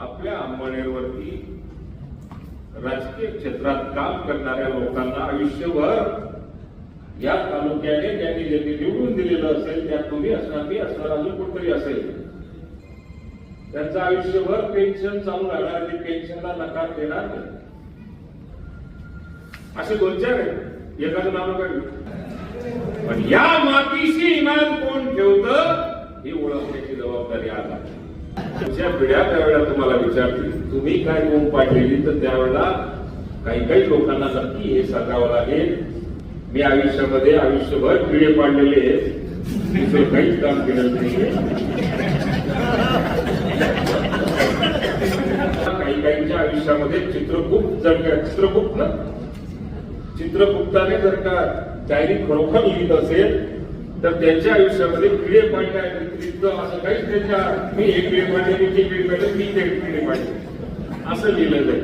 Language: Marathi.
आपल्या अंबानेरवरती राजकीय क्षेत्रात काम करणाऱ्या लोकांना आयुष्यभर या तालुक्याने ज्यांनी ज्यांनी निवडून दिलेलं असेल त्या तुम्ही असणार मी असणार अजून कोणतरी असेल. त्यांचं आयुष्यभर पेन्शन चालू राहणार ते पेन्शनला नकार देणार नाही. असे दोन चार आहेत. एखादं नाव काढलं पण या मातीशी इमान कोण ठेवतं ही ओळखण्याची जबाबदारी आज आहे तुमच्या पिढ्या त्यावेळेला तुम्हाला विचारतील तुम्ही काय गुण पाडलेली तर त्यावेळेला काही काही लोकांना नक्की हे सांगावं लागेल. मी आयुष्यामध्ये आयुष्यभर पिढे पाडलेले आहेत. दुसरं काहीच काम केलं नाही काही काहींच्या आयुष्यामध्ये चित्रगुप्त जर का चित्रगुप्त ना? चित्रगुप्ताने जर का डायरी खरोखर लिहित असेल तर त्यांच्या आयुष्यामध्ये पिढे पाडण्या व्यतिरिक्त असं काहीच त्यांच्या मी एक पिढे पाडले मी ती पिढी पाडले मी ते पिढे पाडले. असं लिहिलं जाईल